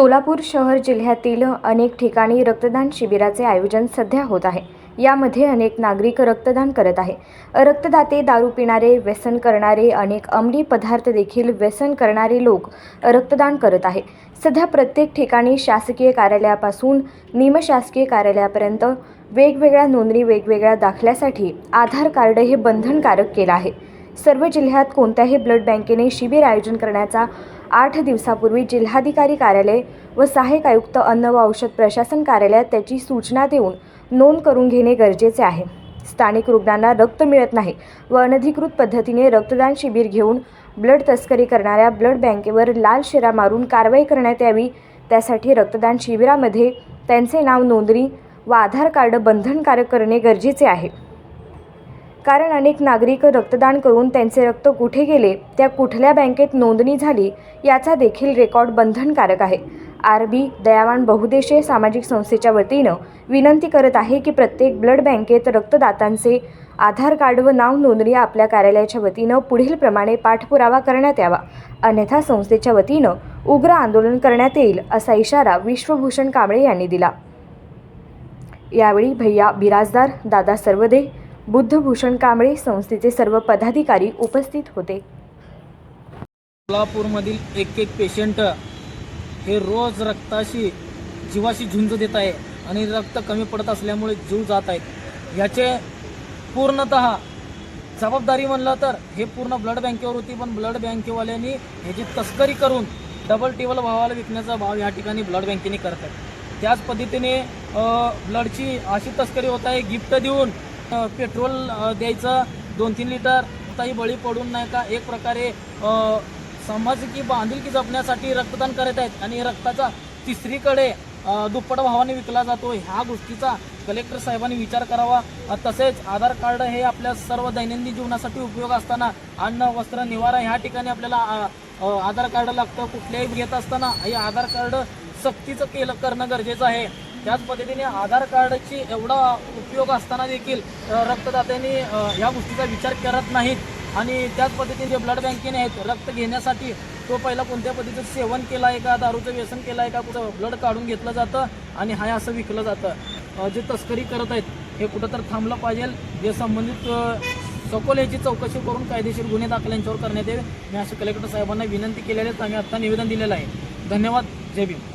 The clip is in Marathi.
सोलापूर शहर जिल्ह्यातील अनेक ठिकाणी रक्तदान शिबिराचे आयोजन सध्या होत आहे. यामध्ये अनेक नागरिक रक्तदान करत आहे. रक्तदाते दारू पिणारे व्यसन करणारे अनेक अंमली पदार्थ देखील व्यसन करणारे लोक रक्तदान करत आहे. सध्या प्रत्येक ठिकाणी शासकीय कार्यालयापासून निमशासकीय कार्यालयापर्यंत वेगवेगळ्या नोंदणी वेगवेगळ्या दाखल्यासाठी आधार कार्ड हे बंधनकारक केलं आहे. सर्व जिल्ह्यात कोणत्याही ब्लड बँकेने शिबिर आयोजन करण्याचा आठ दिवसापूर्वी जिल्हाधिकारी कार्यालय व सहाय्यक आयुक्त अन्न व औषध प्रशासन कार्यालयात त्याची सूचना देऊन नोंद करून घेणे गरजेचे आहे. स्थानिक रुग्णांना रक्त मिळत नाही व अनधिकृत पद्धतीने रक्तदान शिबिर घेऊन ब्लड तस्करी करणाऱ्या ब्लड बँकेवर लाल शिरा मारून कारवाई करण्यात यावी त्यासाठी रक्तदान शिबिरामध्ये त्यांचे नाव नोंदणी व आधार कार्ड बंधनकारक करणे गरजेचे आहे. कारण अनेक नागरिक रक्तदान करून त्यांचे रक्त कुठे गेले त्या कुठल्या बँकेत नोंदणी झाली याचा देखील रेकॉर्ड बंधनकारक आहे. आर बी दयावान बहुदेशीय सामाजिक संस्थेच्या वतीनं विनंती करत आहे की प्रत्येक ब्लड बँकेत रक्तदातांचे आधार कार्ड व नाव नोंदणी आपल्या कार्यालयाच्या वतीनं पुढील प्रमाणे पाठपुरावा करण्यात यावा. अन्यथा संस्थेच्या वतीनं उग्र आंदोलन करण्यात येईल असा इशारा विश्वभूषण कांबळे यांनी दिला. यावेळी भैया बिराजदार दादा सर्वदे बुद्धभूषण कांबळे संस्थेचे सर्व पदाधिकारी उपस्थित होते. सोलापूरमधील एक एक पेशंट हे रोज रक्ताशी जीवाशी झुंज देत आहे आणि रक्त कमी पडत असल्यामुळे जीव जात आहेत. याचे पूर्णत जबाबदारी म्हणलं तर हे पूर्ण ब्लड बँकेवर होती पण ब्लड बँकेवाल्यांनी ह्याची तस्करी करून डबल टेबल भावाला विकण्याचा भाव या ठिकाणी ब्लड बँकेने करत आहेत. त्याच पद्धतीने ब्लडची अशी तस्करी होत आहे गिफ्ट देऊन पेट्रोल द्यायचं दोन तीन लिटर काही बळी पडून नाही का एक प्रकारे समाज की बांधिलकी जपण्यासाठी रक्तदान करत आहेत. आणि रक्ताचा तिसरीकडे दुप्पट भावाने विकला जातो. ह्या गोष्टीचा कलेक्टर साहेबांनी विचार करावा. तसेच आधार कार्ड हे आपल्या सर्व दैनंदिन जीवनासाठी उपयोग असताना अन्न वस्त्र निवारा ह्या ठिकाणी आपल्याला आधार कार्ड लागतं. कुठल्याही घेत असताना हे आधार कार्ड सक्तीचं केलं करणं गरजेचं आहे. त्याच पद्धतीने आधार कार्डची एवढा उपयोग असताना देखील रक्तदात्यांनी ह्या गोष्टीचा विचार करत नाहीत. आणि त्याच पद्धतीने जे ब्लड बँकेने आहेत रक्त घेण्यासाठी तो पहिला कोणत्या पद्धतीचं सेवन केलं आहे का दारूचं व्यसन केलं आहे का कुठं ब्लड काढून घेतलं जातं आणि हाय असं विकलं जातं. जे तस्करी करत आहेत हे कुठं तर थांबलं पाहिजे. जे संबंधित सखोल याची चौकशी करून कायदेशीर गुन्हे दाखल यांच्यावर करण्यात यावे. मी अशा कलेक्टर साहेबांना विनंती केलेली आहे. आम्ही आत्ता निवेदन दिलेलं आहे. धन्यवाद. जय भीम.